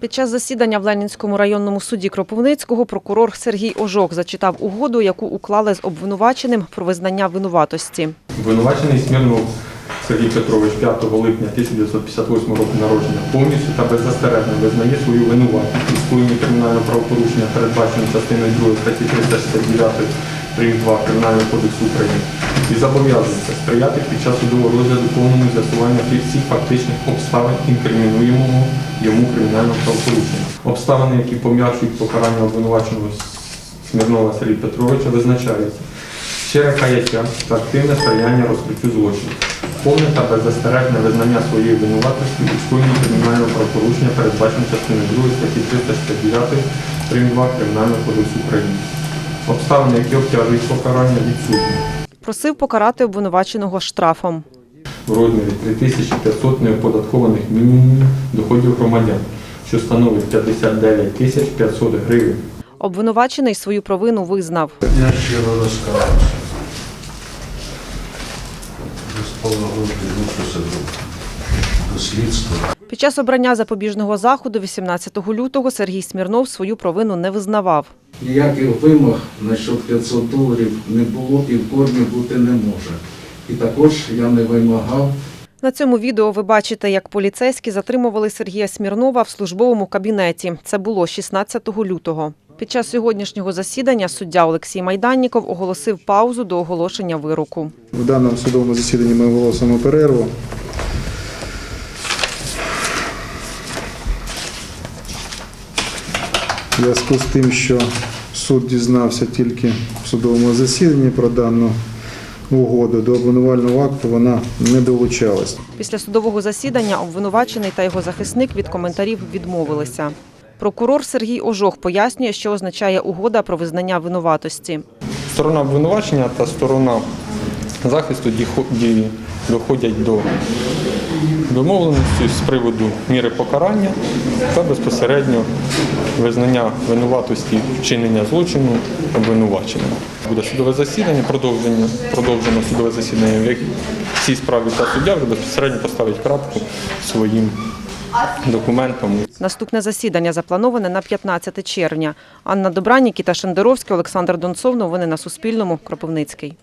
Під час засідання в Ленінському районному суді Кропивницького прокурор Сергій Ожох зачитав угоду, яку уклали з обвинуваченим про визнання винуватості. Обвинувачений Смірнов Сергій Петрович 5 липня 1958 року народження повністю та беззастережно визнає свою винуватість у скоєнні кримінального правопорушення, передбаченим частиною 2 статті 369 прим. 2 Кримінального кодексу України і зобов'язується сприяти під час судового розгляду повному з'ясуванню всіх фактичних обставин інкримінуємого йому кримінального правопорушення. Обставини, які пом'якшують покарання обвинуваченого Смірнова Сергія Петровича, визначаються щире каяття та активне сприяння розкриттю злочину, повне та беззастережне визнання своєї винуватості у скоєнні кримінального правопорушення, передбачене частиною 2 статті 369 прим. 2 Кримінального кодексу України. Обставини, які обтяжують покарання відсутні Просив покарати обвинуваченого штрафом. В розмірі 3500 неоподаткованих мінімумів доходів громадян, що становить 59 тисяч 500 гривень. Обвинувачений свою провину визнав. Я щиро до слідства. Під час обрання запобіжного заходу 18 лютого Сергій Смірнов свою провину не визнавав. Ніяких вимог на що 500 доларів не було і в корні бути не може. І також я не вимагав На цьому відео ви бачите, як поліцейські затримували Сергія Смірнова в службовому кабінеті. Це було 16 лютого. Під час сьогоднішнього засідання суддя Олексій Майданніков оголосив паузу до оголошення вироку. В даному судовому засіданні ми оголосимо перерву. В зв'язку з тим, що суд дізнався тільки в судовому засіданні про дану угоду до обвинувального акту, вона не долучалась. Після судового засідання обвинувачений та його захисник від коментарів відмовилися. Прокурор Сергій Ожох пояснює, що означає угода про визнання винуватості. Сторона обвинувачення та сторона захисту ді- доходять до домовленості з приводу міри покарання та безпосередньо визнання винуватості вчинення злочину обвинуваченим. Буде судове засідання, продовження, продовжено судове засідання, в цій справі та суддя вже безпосередньо поставить крапку своїм документом. Наступне засідання заплановане на 15 червня. Анна Добрань, Нікіта Шендеровський, Олександр Донцов. Новини на Суспільному. Кропивницький.